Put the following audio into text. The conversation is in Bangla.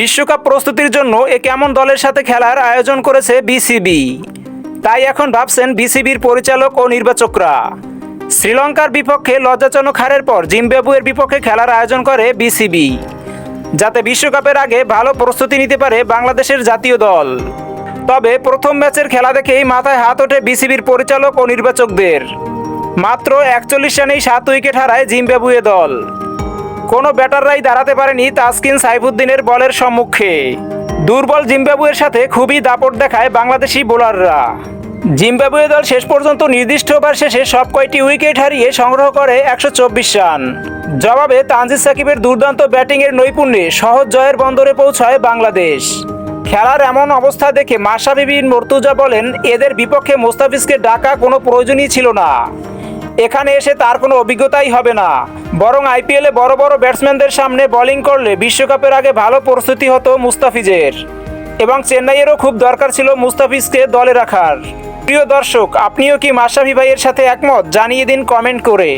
বিশ্বকাপ প্রস্তুতির জন্য এ কেমন দলের সাথে খেলার আয়োজন করেছে বিসিবি তাই এখন ভাবছেন বিসিবির পরিচালক ও নির্বাচকরা। শ্রীলঙ্কার বিপক্ষে লজ্জাজনক হারের পর জিম্বাবুয়ের বিপক্ষে খেলার আয়োজন করে বিসিবি যাতে বিশ্বকাপের আগে ভালো প্রস্তুতি নিতে পারে বাংলাদেশের জাতীয় দল। তবে প্রথম ম্যাচের খেলা দেখেই মাথায় হাত ওঠে বিসিবির পরিচালক ও নির্বাচকদের। মাত্র একচল্লিশ রানেই সাত উইকেট হারায় জিম্বাবুয়ে দল। কোনো ব্যাটাররাই দাঁড়াতে পারেনি তাসকিন সাইফুদ্দিনের বলের সম্মুখে। দুর্বল জিম্বাবুয়ের সাথে খুবই দাপট দেখায় বাংলাদেশি বোলাররা। জিম্বাবুয়ে দল শেষ পর্যন্ত নির্দিষ্ট ওভার শেষে সব কয়টি উইকেট হারিয়ে সংগ্রহ করে একশো চব্বিশ রান। জবাবে তানজিদ সাকিবের দুর্দান্ত ব্যাটিংয়ের নৈপুণ্যে সহজ জয়ের বন্দরে পৌঁছায় বাংলাদেশ। খেলার এমন অবস্থা দেখে মাশরাফি বিন মর্তুজা বলেন, এদের বিপক্ষে মোস্তাফিজকে ডাকা কোনো প্রয়োজনই ছিল না। এখানে এসে তার কোনো অভিজ্ঞতাই হবে না। বরং আইপিএলে বড় বড় ব্যাটসম্যানদের সামনে বোলিং করলে বিশ্বকাপের আগে ভালো প্রস্তুতি হতো মুস্তাফিজের। এবং চেন্নাইয়েরও খুব দরকার ছিল মুস্তাফিজকে দলে রাখার। প্রিয় দর্শক, আপনিও কি মাসাফি ভাইয়ের সাথে একমত? জানিয়ে দিন কমেন্ট করে।